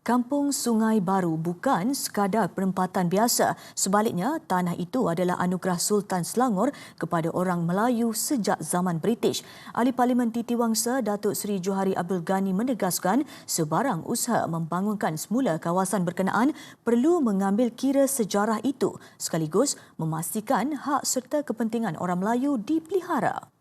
Kampung Sungai Baru bukan sekadar penempatan biasa. Sebaliknya, tanah itu adalah anugerah Sultan Selangor kepada orang Melayu sejak zaman British. Ahli Parlimen Titi Wangsa, Datuk Seri Johari Abdul Ghani menegaskan sebarang usaha membangunkan semula kawasan berkenaan perlu mengambil kira sejarah itu sekaligus memastikan hak serta kepentingan orang Melayu dipelihara.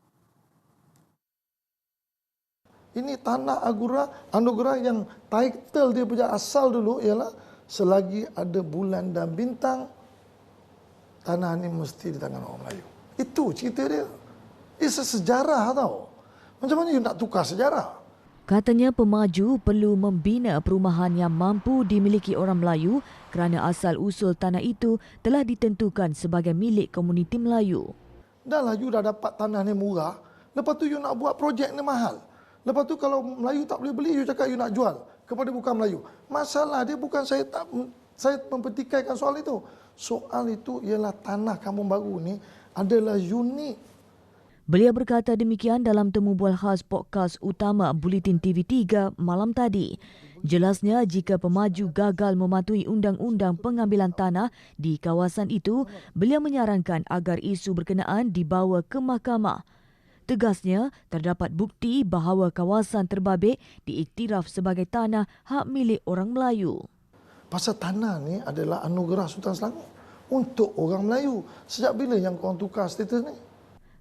Ini tanah agura, anugerah yang title dia punya asal dulu ialah selagi ada bulan dan bintang, tanah ini mesti di tangan orang Melayu. Itu cerita dia. Ia sejarah tau. Macam mana you nak tukar sejarah? Katanya pemaju perlu membina perumahan yang mampu dimiliki orang Melayu kerana asal-usul tanah itu telah ditentukan sebagai milik komuniti Melayu. Dah lah you dah dapat tanah ni murah, lepas tu you nak buat projek ni mahal. Lepas tu kalau Melayu tak boleh beli, you cakap you nak jual kepada bukan Melayu. Masalah dia bukan saya tak saya mempertikaikan soal itu. Soal itu ialah tanah kampung baru ni adalah unik. Beliau berkata demikian dalam temu bual khas podcast utama Bulletin TV3 malam tadi. Jelasnya jika pemaju gagal mematuhi undang-undang pengambilan tanah di kawasan itu, beliau menyarankan agar isu berkenaan dibawa ke mahkamah. Tegasnya, terdapat bukti bahawa kawasan terbabit diiktiraf sebagai tanah hak milik orang Melayu. Pasal tanah ni adalah anugerah Sultan Selangor untuk orang Melayu. Sejak bila yang korang tukar status ni?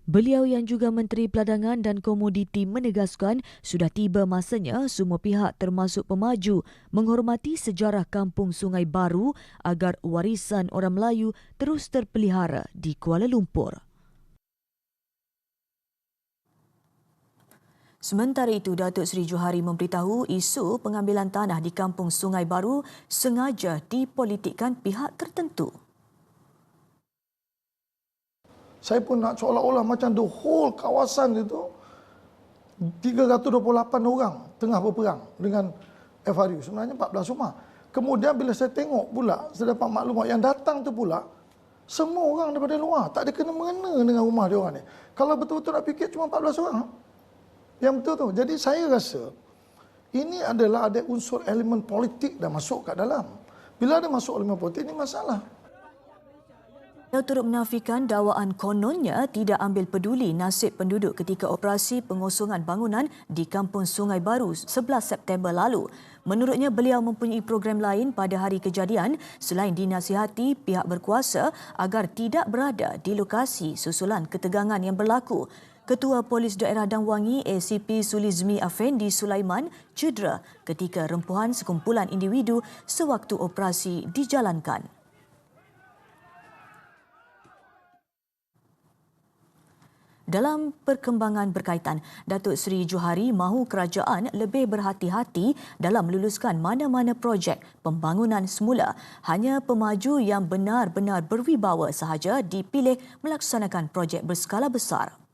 Beliau yang juga Menteri Peladangan dan Komoditi menegaskan sudah tiba masanya semua pihak termasuk pemaju menghormati sejarah kampung Sungai Baru agar warisan orang Melayu terus terpelihara di Kuala Lumpur. Sementara itu, Datuk Seri Johari memberitahu isu pengambilan tanah di Kampung Sungai Baru sengaja dipolitikkan pihak tertentu. Saya pun nak seolah-olah macam the whole kawasan itu 328 orang tengah berperang dengan FRU. Sebenarnya 14 rumah. Kemudian bila saya tengok pula, saya dapat maklumat yang datang tu pula, semua orang daripada luar. Tak ada kena-mengena dengan rumah dia orang ni. Kalau betul-betul nak fikir cuma 14 orang. Yang betul tu. Jadi saya rasa ini adalah ada unsur elemen politik dah masuk kat dalam. Bila ada masuk elemen politik ini masalah. Ia turut menafikan dakwaan kononnya tidak ambil peduli nasib penduduk ketika operasi pengosongan bangunan di Kampung Sungai Baru 11 September lalu. Menurutnya beliau mempunyai program lain pada hari kejadian selain dinasihati pihak berkuasa agar tidak berada di lokasi susulan ketegangan yang berlaku. Ketua Polis Daerah Dangwangi ACP Sulizmi Afendi Sulaiman cedera ketika rempuhan sekumpulan individu sewaktu operasi dijalankan. Dalam perkembangan berkaitan, Datuk Seri Johari mahu kerajaan lebih berhati-hati dalam meluluskan mana-mana projek pembangunan semula. Hanya pemaju yang benar-benar berwibawa sahaja dipilih melaksanakan projek berskala besar.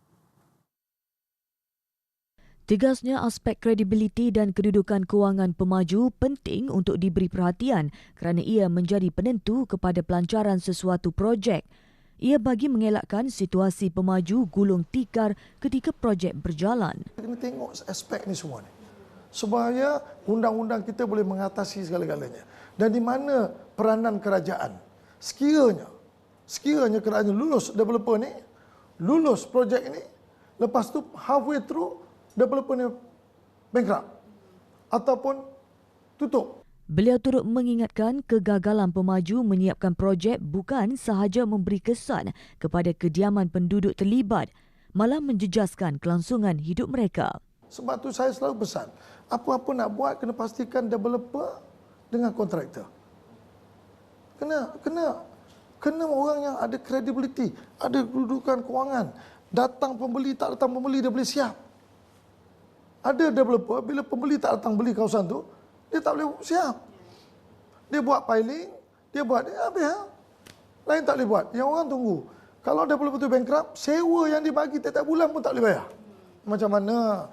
Tegasnya aspek kredibiliti dan kedudukan kewangan pemaju penting untuk diberi perhatian kerana ia menjadi penentu kepada pelancaran sesuatu projek. Ia bagi mengelakkan situasi pemaju gulung tikar ketika projek berjalan. Kena tengok aspek ni semua ni. Supaya undang-undang kita boleh mengatasi segala-galanya. Dan di mana peranan kerajaan? Sekiranya, sekiranya kerajaan lulus developer ni, lulus projek ini, lepas tu halfway through developer ni bankrupt ataupun tutup. Beliau turut mengingatkan kegagalan pemaju menyiapkan projek bukan sahaja memberi kesan kepada kediaman penduduk terlibat, malah menjejaskan kelangsungan hidup mereka. Sebab tu saya selalu pesan, apa-apa nak buat kena pastikan developer dengan kontraktor. Kena kena kena orang yang ada kredibiliti, ada kedudukan kewangan. Datang pembeli tak datang pembeli dia boleh siap. Ada developer, bila pembeli tak datang beli kawasan tu, dia tak boleh siap. Dia buat piling, dia buat, dia habis. Ha? Lain tak boleh buat. Yang orang tunggu. Kalau developer tu bankrupt, sewa yang dibagi tiap-tiap bulan pun tak boleh bayar. Macam mana